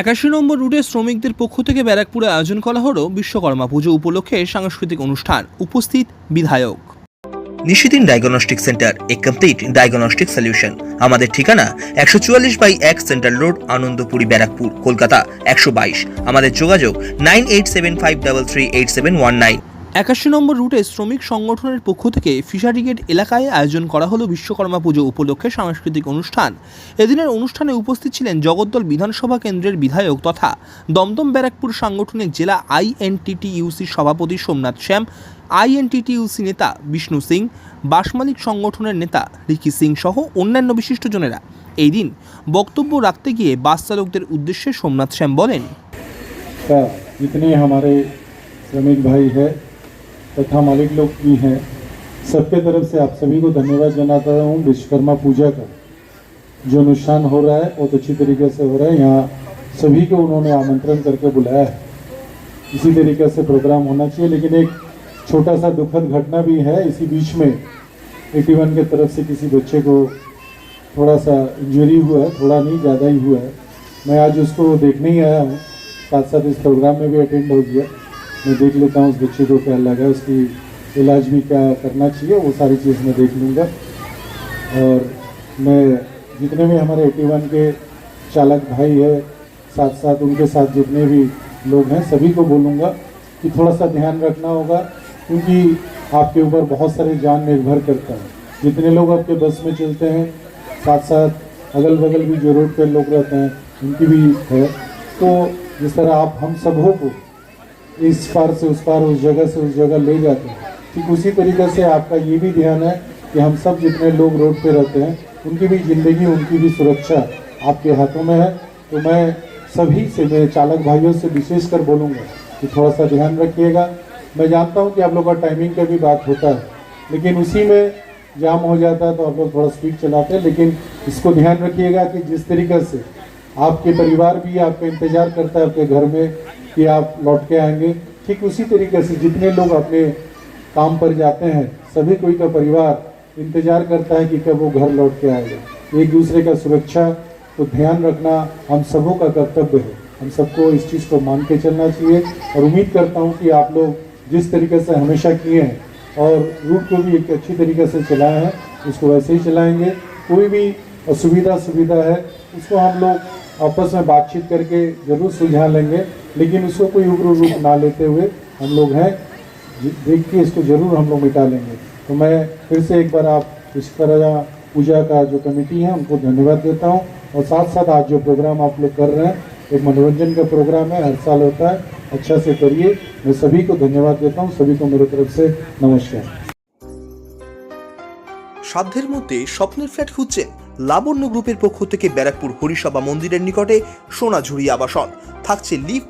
একাশি নম্বর রুটে শ্রমিকদের পক্ষ থেকে ব্যারাকপুরে আয়োজন করা হলো বিশ্বকর্মা পুজো উপলক্ষে সাংস্কৃতিক অনুষ্ঠান। উপস্থিত বিধায়ক। Nishidin diagnostic centre, a complete diagnostic solution. আমাদের ঠিকানা একশো চুয়াল্লিশ বাই এক সেন্ট্রাল রোড, আনন্দপুরি ব্যারাকপুর, কলকাতা একশো বাইশ। আমাদের যোগাযোগ nine eight seven five double three eight seven one nine. একাশি নম্বর রুটে শ্রমিক সংগঠনের পক্ষ থেকে ফিশারি গেট এলাকায় আয়োজন করা হলো বিশ্বকর্মা পুজো উপলক্ষে সাংস্কৃতিক অনুষ্ঠান এদিনের অনুষ্ঠানে উপস্থিত ছিলেন জগদ্দল বিধানসভা কেন্দ্রের বিধায়ক তথা দমদম ব্যারাকপুর সাংগঠনিক জেলা আইএনটিটিইউসির সভাপতি সোমনাথ শ্যাম আইএনটিটিইউসি নেতা বিষ্ণু সিং বাসমালিক সংগঠনের নেতা রিকি সিং সহ অন্যান্য বিশিষ্টজনেরা এই দিন বক্তব্য রাখতে গিয়ে বাস চালকদের উদ্দেশ্যে সোমনাথ শ্যাম বলেন का जितने हमारे श्रमिक भाई है तथा मालिक लोग भी हैं। सबके तरफ़ से आप सभी को धन्यवाद जनाता हूँ। विश्वकर्मा पूजा का जो अनुष्ठान हो रहा है, बहुत अच्छी तरीके से हो रहा है। यहाँ सभी को उन्होंने आमंत्रण करके बुलाया है। इसी तरीके से प्रोग्राम होना चाहिए, लेकिन एक छोटा सा दुखद घटना भी है। इसी बीच में 81 के तरफ़ से किसी बच्चे को थोड़ा सा इंजरी हुआ है, थोड़ा नहीं, ज़्यादा ही हुआ है। मैं आज उसको देखने ही आया हूँ। साथ साथ इस प्रोग्राम में भी अटेंड हो गया। मैं देख लेता हूँ उस बच्चे को क्या लगा उसकी इलाज भी क्या करना चाहिए, वो सारी चीज़ मैं देख लूँगा। और मैं, जितने भी हमारे 81 के चालक भाई है साथ साथ उनके साथ जितने भी लोग हैं, सभी को बोलूँगा कि थोड़ा सा ध्यान रखना होगा, क्योंकि आपके ऊपर बहुत सारे जान निर्भर करता है। जितने लोग आपके बस में चलते हैं साथ साथ अगल बगल भी जो रोड पर लोग रहते हैं, उनकी भी है। तो जिस तरह आप, हम सबों को इस पार से, उस पार, उस जगह से, उस जगह ले जाते हैं। ठीक उसी तरीके से आपका ये भी ध्यान है कि हम सब जितने लोग रोड पे रहते हैं, उनकी भी ज़िंदगी, उनकी भी सुरक्षा आपके हाथों में है। तो मैं सभी से, मेरे चालक भाइयों से विशेष कर बोलूँगा कि थोड़ा सा ध्यान रखिएगा। मैं जानता हूँ कि आप लोग का टाइमिंग का भी बात होता है, लेकिन उसी में जाम हो जाता है तो आप लोग थोड़ा स्पीड चलाते हैं। लेकिन इसको ध्यान रखिएगा कि जिस तरीके से आपके परिवार भी आपका इंतज़ार करता है, आपके घर में कि आप लौट के आएँगे। ठीक उसी तरीके से जितने लोग अपने काम पर जाते हैं, सभी कोई का परिवार इंतज़ार करता है कि कब वो घर लौट के आएगा। एक दूसरे का सुरक्षा को ध्यान रखना हम सबों का कर्तव्य है। हम सबको इस चीज़ को मान के चलना चाहिए और उम्मीद करता हूँ कि आप लोग जिस तरीके से हमेशा किए हैं और रूट को भी एक अच्छी तरीके से चलाए हैं, उसको वैसे ही चलाएँगे। कोई भी असुविधा सुविधा है, उसको हम लोग आपस में बातचीत करके ज़रूर सुलझा लेंगे। लेकिन उसको कोई उग्र रूप ना लेते हुए हम लोग हैं देख के इसको जरूर हम लोग मिटा लेंगे तो मैं फिर से एक बार आप विश्वकर्मा पूजा का जो कमेटी है उनको धन्यवाद देता हूँ और साथ साथ आज जो प्रोग्राम आप लोग कर रहे हैं एक मनोरंजन का प्रोग्राम है हर साल होता है अच्छा से करिए मैं सभी को धन्यवाद देता हूँ सभी को मेरे तरफ से नमस्कार সাধ্যের মধ্যে স্বপ্নের ফ্ল্যাট খুঁজছেন লাবণ্য গ্রুপের পক্ষ থেকে ব্যারাকপুর হরিসভা মন্দিরের নিকটে সোনাঝুরি আবাসন থাকছে লিফট